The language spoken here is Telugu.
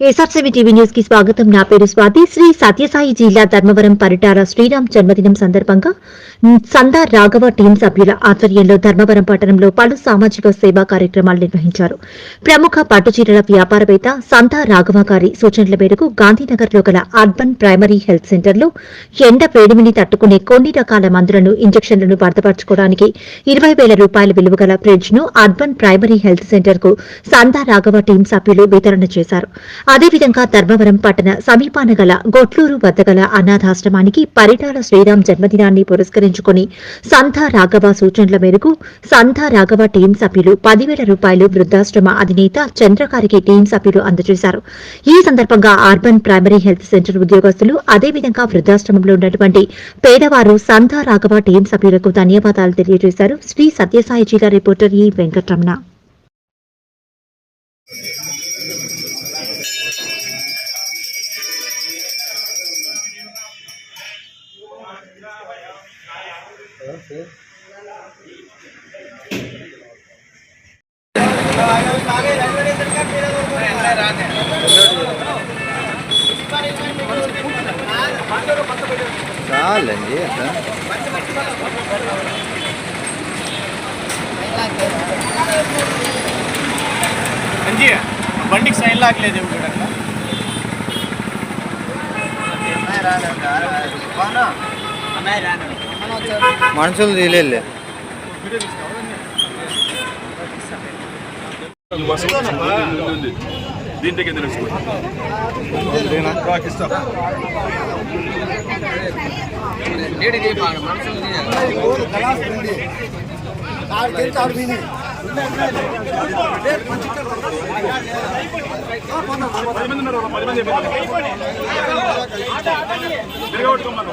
ఎస్ఆర్సీవీ టీవీ న్యూస్కి స్వాగతం. నా పేరు స్వాతి. శ్రీ సత్యసాయి జిల్లా ధర్మవరం పరిటార శ్రీరామ్ జన్మదినం సందర్భంగా సందా రాఘవ టీం సభ్యుల ఆధ్వర్యంలో ధర్మవరం పట్టణంలో పలు సామాజిక సేవా కార్యక్రమాలు నిర్వహించారు. ప్రముఖ పట్టుచీరల వ్యాపారవేత్త సందా రాఘవ గారి సూచనల మేరకు గాంధీనగర్లో గల అర్బన్ ప్రైమరీ హెల్త్ సెంటర్లో ఎండ వేడిమిని తట్టుకునే కొన్ని రకాల మందులను ఇంజెక్షన్లను భద్రపరచుకోవడానికి ఇరవై వేల రూపాయల విలువ గల ఫ్రిడ్జ్ను అర్బన్ ప్రైమరీ హెల్త్ సెంటర్కు సందా రాఘవ టీం సభ్యులు వితరణ చేశారు. అదేవిధంగా ధర్మవరం పట్టణ సమీపాన గల గొట్లూరు వద్ద గల అనాథాశ్రమానికి పరిటాల శ్రీరామ్ జన్మదినాన్ని పురస్కరించుకుని సంధా రాఘవ సూచనల మేరకు సంధా రాఘవ టీం సభ్యులు పదివేల రూపాయలు వృద్ధాశ్రమ అధినేత చంద్రకారికి టీం సభ్యులు అందజేశారు. ఈ సందర్భంగా అర్బన్ ప్రైమరీ హెల్త్ సెంటర్ ఉద్యోగస్తులు అదేవిధంగా వృద్ధాశ్రమంలో ఉన్నటువంటి పేదవారు సంధా రాఘవ టీం సభ్యులకు ధన్యవాదాలు తెలియజేశారు. శ్రీ సత్యసాయి జిల్లా రిపోర్టర్ ఈ వెంకటరమణ. చాలండి అట్లా. అంజీ బండికి సైన్ లాగలేదు ఇప్పుడు అట్లా? మనుషులు తీయలే దీంట్లో కింద పది మంది ఉన్నారు పది మంది తిరగబట్టుకోమను